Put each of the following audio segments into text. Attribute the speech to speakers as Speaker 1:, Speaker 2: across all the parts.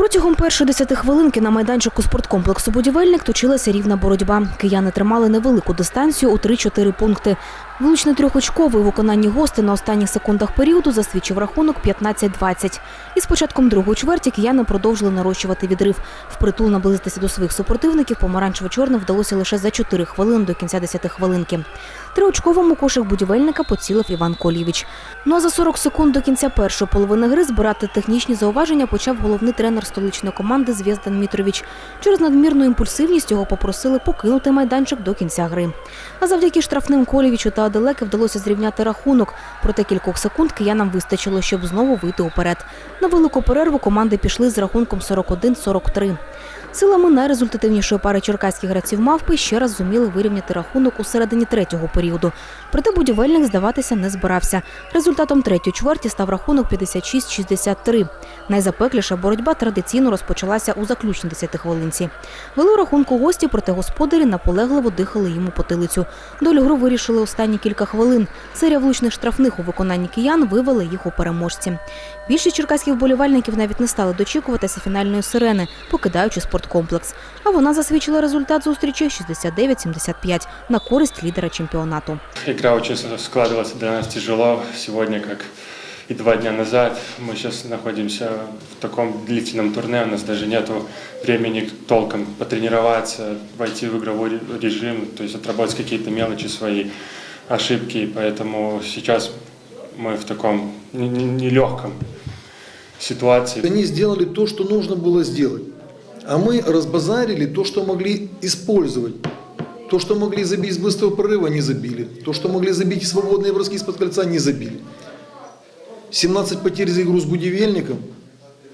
Speaker 1: Протягом першої десяти хвилинки на майданчику спорткомплексу «Будівельник» точилася рівна боротьба. Кияни тримали невелику дистанцію у 3-4 пункти. Влучний трьохочковий виконанні гостей на останніх секундах періоду засвідчив рахунок 15-20. І з початком другої чверті кияни продовжили нарощувати відрив. Впритул наблизитися до своїх супротивників помаранчево-чорним вдалося лише за 4 хвилини до кінця 10 хвилинки. Триочковому кошик будівельника поцілив Іван Колівіч. Ну а за 40 секунд до кінця першої половини гри збирати технічні зауваження почав головний тренер столичної команди Звєздан Мітрович. Через надмірну імпульсивність його попросили покинути майданчик до кінця гри. А завдяки штрафним Колівічу та Аделеки вдалося зрівняти рахунок. Проте кількох секунд киянам вистачило, щоб знову вийти уперед. На велику перерву команди пішли з рахунком 41-43. Силами найрезультативнішої пари черкаських гравців мавпи ще раз зуміли вирівняти рахунок у середині третього періоду. Проте будівельник здаватися не збирався. Результатом третьої чверті став рахунок 56-63. Найзапекліша боротьба традиційно розпочалася у заключній 10 хвилинці. Вели рахунку гості, проте господарі наполегливо дихали йому потилицю. Долю гру вирішили останні кілька хвилин. Серія влучних штрафних у виконанні киян вивела їх у переможці. Більшість черкаських вболівальників навіть не стали дочікуватися фінальної сирени, покидаючи спорткомплекс. А вона засвідчила результат зустрічі 69-75 на користь лідера чемпіонату.
Speaker 2: Игра очень складывалась для нас тяжело. Сегодня, как и два дня назад, мы сейчас находимся в таком длительном турне, у нас даже нет времени толком потренироваться, войти в игровой ре- режим, то есть отработать какие-то мелочи свои, ошибки. Поэтому сейчас мы в таком не- не- нелегком ситуации.
Speaker 3: Они сделали то, что нужно было сделать. А мы разбазарили то, что могли использовать. То, что могли забить с быстрого прорыва, не забили. То, что могли забить свободные броски из-под кольца, не забили. 17 потерь за игру с будівельником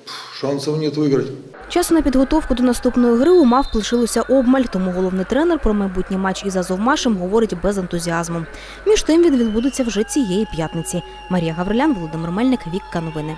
Speaker 3: Пф, Шансов нет выиграть.
Speaker 1: Часу на підготовку до наступної гри у мав лишилося обмаль, тому головний тренер про майбутній матч із Азовмашем говорить без ентузіазму. Між тим він відбудеться вже цієї п'ятниці. Марія Гаврилян, Володимир Мельник, Вікка Новини.